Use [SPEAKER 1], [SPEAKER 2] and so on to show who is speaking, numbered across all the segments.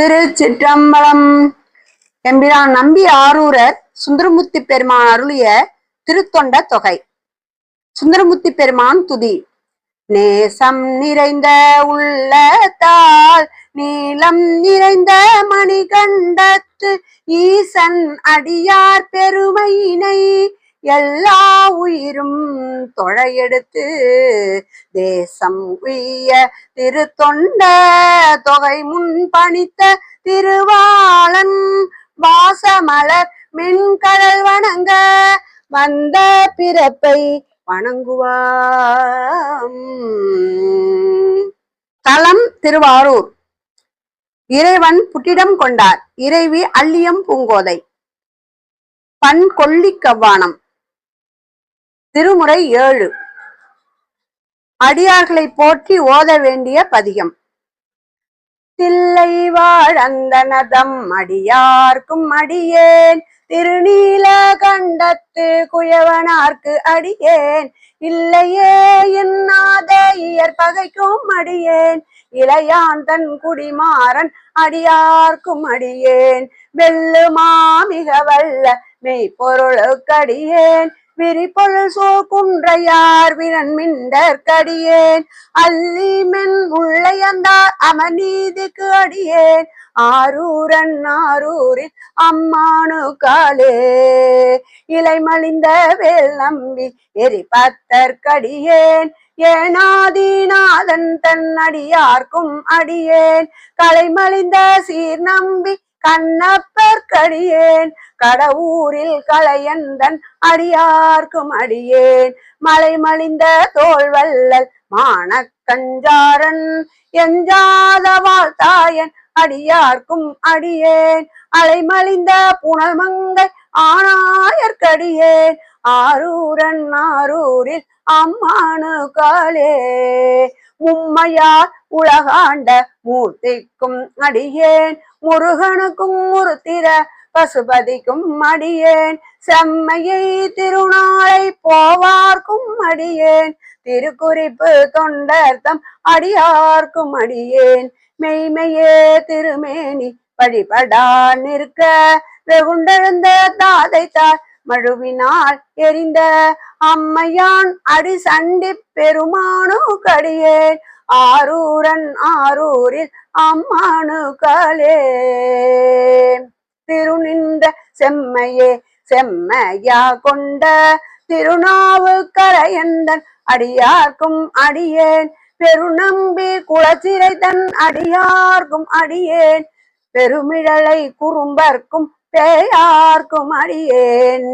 [SPEAKER 1] திருச்சிற்றம்பலம் எம்பிரான் நம்பி ஆரூரர் சுந்தரமுத்தி பெருமான் அருளிய திருத்தொண்ட தொகை. சுந்தரமுத்தி பெருமான் துதி. நேசம் நிறைந்த உள்ளத்தால் நீளம் நிறைந்த மணிகண்டத்து ஈசன் அடியார் பெருமையினை எல்லா உயிரும் தொழையெடுத்து தேசம் உய்ய திருத்தொண்ட தொகை முன் பணித்த திருவாளன் வாசமலர் மின்கடல் வணங்க வந்த பிறப்பை வணங்குவாம். தலம் திருவாரூர். இறைவன் புட்டிடம் கொண்டார். இறைவி அள்ளியம் பூங்கோதை. பண் கொல்லி கவ்வானம். திருமுறை ஏழு. அடியார்களை போற்றி ஓத வேண்டிய பதிகம். தில்லை வாழந்தனதம் அடியார்க்கும் அடியேன். திருநீல கண்டத்து குயவனார்க்கு அடியேன். இல்லையே என்னாத இயற் பகைக்கும் அடியேன். இளையான் தன் குடிமாறன் அடியார்க்கும் அடியேன். வெல்லுமாமிக வல்ல மெய்ப்பொருளுக்கடியேன் விரிபொருள் சோகுன்றையார் விரன் மிண்டற்கடியேன் அல்லிமென் உள்ளையந்தார் அமநீதிக்கு அடியேன். ஆரூரன் ஆரூரில் அம்மானு காலே. இலை மலிந்த வேல் நம்பி எரி பத்தற்கடியேன் ஏனாதிநாதன் தன் அடியார்க்கும் அடியேன். கலை மலிந்த சீர் நம்பி கண்ணப்பர் கடியேன். கடவுரில் களையந்தன் அடியார்க்கும் அடியேன். மலை மலிந்த தோல்வல்லல் மானக்கஞ்சாரன். எஞ்சாத வாழ்த்தாயன் அடியார்க்கும் அடியேன். அலைமலிந்த புனல் மங்கை ஆனாயற்கடியேன் ஆரூரன் ஆரூரில் அம்மானு காலே மும்மையார் உலகாண்ட மூர்த்திக்கும் அடியேன். முருகனுக்கும் முருத்திர பசுபதிக்கும் மடியேன் செம்மையை திருநாளை போவார்க்கும் அடியேன். திருக்குறிப்பு தொண்டர்த்தம் அடியார்க்கும் அடியேன். மெய்மையே திருமேனி வழிபடா நிற்க. வெகுண்டெழுந்த தாதை தார் மழுவினால் எரிந்த. அம்மையான் அடி சண்டி பெருமானு கடியேன் ஆரூரன் ஆரூரில் அம்மானுகளே திருநின்ற செம்மையே செம்மையா கொண்ட திருநாவு கரையந்தன் அடியார்க்கும் அடியேன். பெருநம்பி குளச்சிறை தன் அடியார்க்கும் அடியேன். பெருமிழலை குறும்பர்க்கும் பேயார்க்கும் அடியேன்.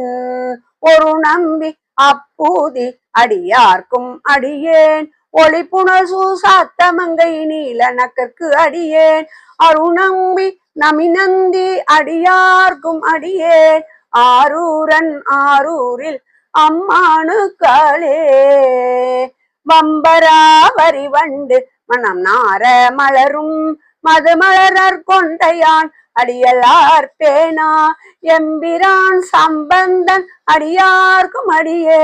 [SPEAKER 1] ஒரு நம்பி அப்பூதி அடியார்க்கும் அடியேன். ஒளிப்புணர் சூசாத்த மங்கை நீல நக்கற்கு அடியேன். அருணம்பி நமினந்தி அடியார்க்கும் அடியேன். ஆரூரன் ஆரூரில் அம்மானு காலே வம்பராவரி வண்டு மனம் நார மலரும் மதுமலரர் கொண்டையான். அடியலார் பேனா எம்பிரான் சம்பந்தன் அடியார்க்கும் அடியே.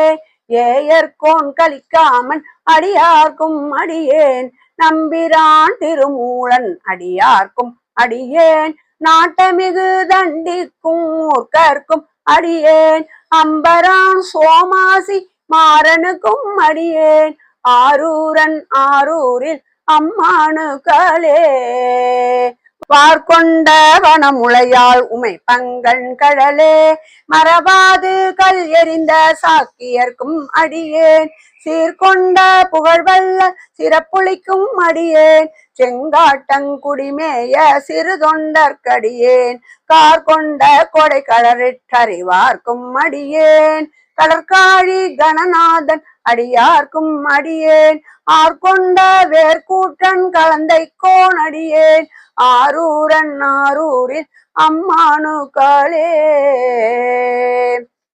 [SPEAKER 1] ஏயர்கோன் கலிக்காமன் அடியார்க்கும் அடியேன். நம்பிரான் திருமூலன் அடியார்க்கும் அடியேன். நாட்டமிகு தண்டிக்கும் மூர்க்கர்க்கும் அடியேன். அம்பரான் சோமாசி மாறனுக்கும் அடியேன். ஆரூரன் ஆரூரில் அம்மானு காலே பார்க்கொண்ட வனமுளையாள் உமை பங்கன் கடலே மறவாது கல் எறிந்த சாக்கியர்க்கும் அடியேன். சீர்கொண்ட புகழ்வல்ல சிறப்புளிக்கும் அடியேன். செங்காட்டங்குடிமேய சிறு தொண்டற்கடியேன் கார்கொண்ட கொடை கடறிற்றறிவார்க்கும் அடியேன். கடற்காழி கணநாதன் அடியார்க்கும் அடியேன். ஆர்கொண்ட வேர்கூற்றன் கலந்தை கோன் அடியேன் ஆரூரன் ஆரூரில் அம்மானு காலே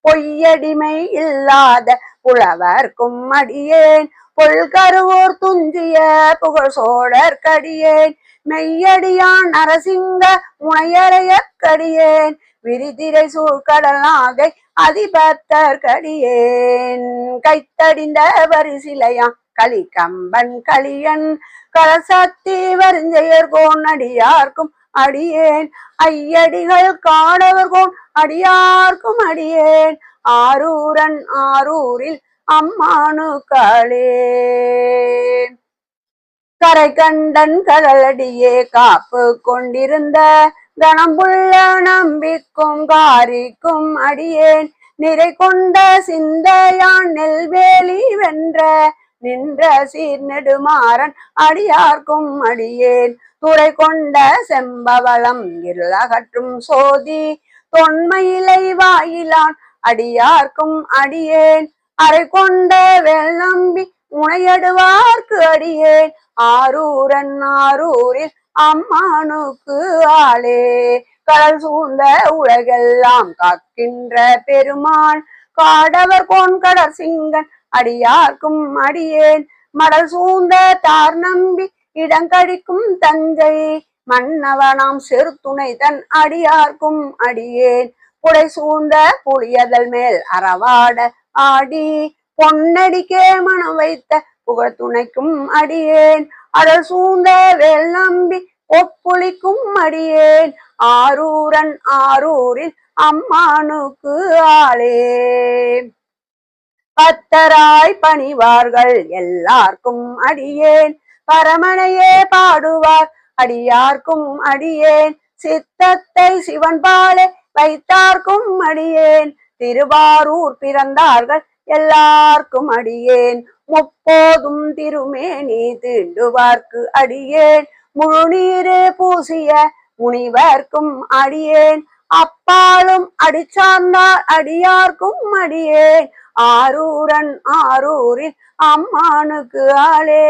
[SPEAKER 1] பொய்யடிமை இல்லாத புலவர்க்கும் அடியேன். பொல்கருவோர் துஞ்சிய புகழ் சோழர்க்கடியேன். மெய்யடியான் நரசிங்க முனையறையற்கடியேன் விரிதிரை சூழ்கடல் நாகை அதிபத்தற்கடியேன் கைத்தடிந்த வரிசிலையான் களி கம்பன் களியன் கலசாத்தி கலசத்தி கோன் அடியார்க்கும் அடியேன். ஐயடிகள் காடவர் கோன் அடியார்க்கும் அடியேன். ஆரூரன் ஆரூரில் அம்மானுக்களே கரை கண்டன் கடலடியே காப்பு கொண்டிருந்த கணம்புள்ள நம்பிக்கும் காரிக்கும் அடியேன். நிறை கொண்ட சிந்தையான் நெல்வேலி வென்ற நின்ற சீர் நெடுமாறன் அடியார்க்கும் அடியேன். துறை கொண்ட செம்பவளம் இருளகற்றும் சோதி தொன்மையிலை வாயிலான் அடியார்க்கும் அடியேன். அரை கொண்ட வெள்ளம்பி முனையடுவார்க்கு அடியேன். ஆரூரன் ஆரூரில் அம்மானுக்கு ஆளே. கடல் சூழ்ந்த உலகெல்லாம் காக்கின்ற பெருமான் காடவர் கோன் சிங்கன் அடியார்க்கும் அடியேன். மடல் சூழ்ந்த தார் நம்பி இடங்கடிக்கும் தஞ்சை மன்னவனாம் செருத்துணை தன் அடியார்க்கும் அடியேன். புடை சூழ்ந்த புளியதல் மேல் அறவாட ஆடி பொன்னடிக்கே மனம் வைத்த புகழ் துணைக்கும் அடியேன். அடல் சூழ்ந்த வேல் நம்பி ஒப்புளிக்கும் மடியேன் ஆரூரன் ஆரூரில் அம்மானுக்கு ஆளே. பத்தராய் பணிவார்கள் எல்லார்க்கும் அடியேன். பரமனையே பாடுவார் அடியார்க்கும் அடியேன். சித்தத்தை சிவன் பாலே வைத்தார்க்கும் அடியேன். திருவாரூர் பிறந்தார்கள் எல்லார்க்கும் அடியேன். முப்போதும் திருமேனி தீண்டுவார்க்கு அடியேன். முழுநீரு பூசிய முனிவர்க்கும் அடியேன். அப்பாலும் அடிச்சார்ந்தார் அடியார்க்கும் அடியேன். ஆரூரன் ஆரூரில் அம்மானுக்கு ஆளே.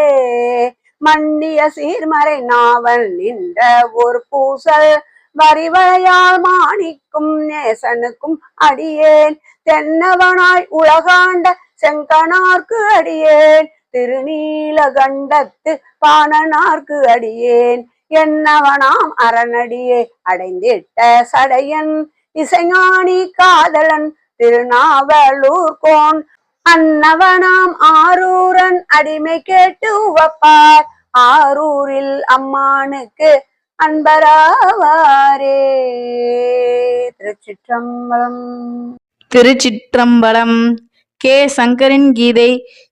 [SPEAKER 1] மண்டிய சீர்மறை நாவல் நின்ற ஒரு பூசல் வரிவழையால் மாணிக்கும் நேசனுக்கும் அடியேன். தென்னவனாய் உலகாண்ட செங்கனார்க்கு அடியேன். திருநீலகண்டத்து பாணனார்க்கு அடியேன். என்னவனாம் அரணடியே அடைந்திட்ட சடையன். இசைஞானி காதலன் திருநாவலூர் கோன். அன்னவனாம் ஆரூரன் அடிமை கேட்டு உவப்பார். ஆரூரில் அம்மானுக்கு அன்பராவாரே. திருச்சிற்றம்பலம்.
[SPEAKER 2] திருச்சிற்றம்பலம் கே சங்கரின் கீதை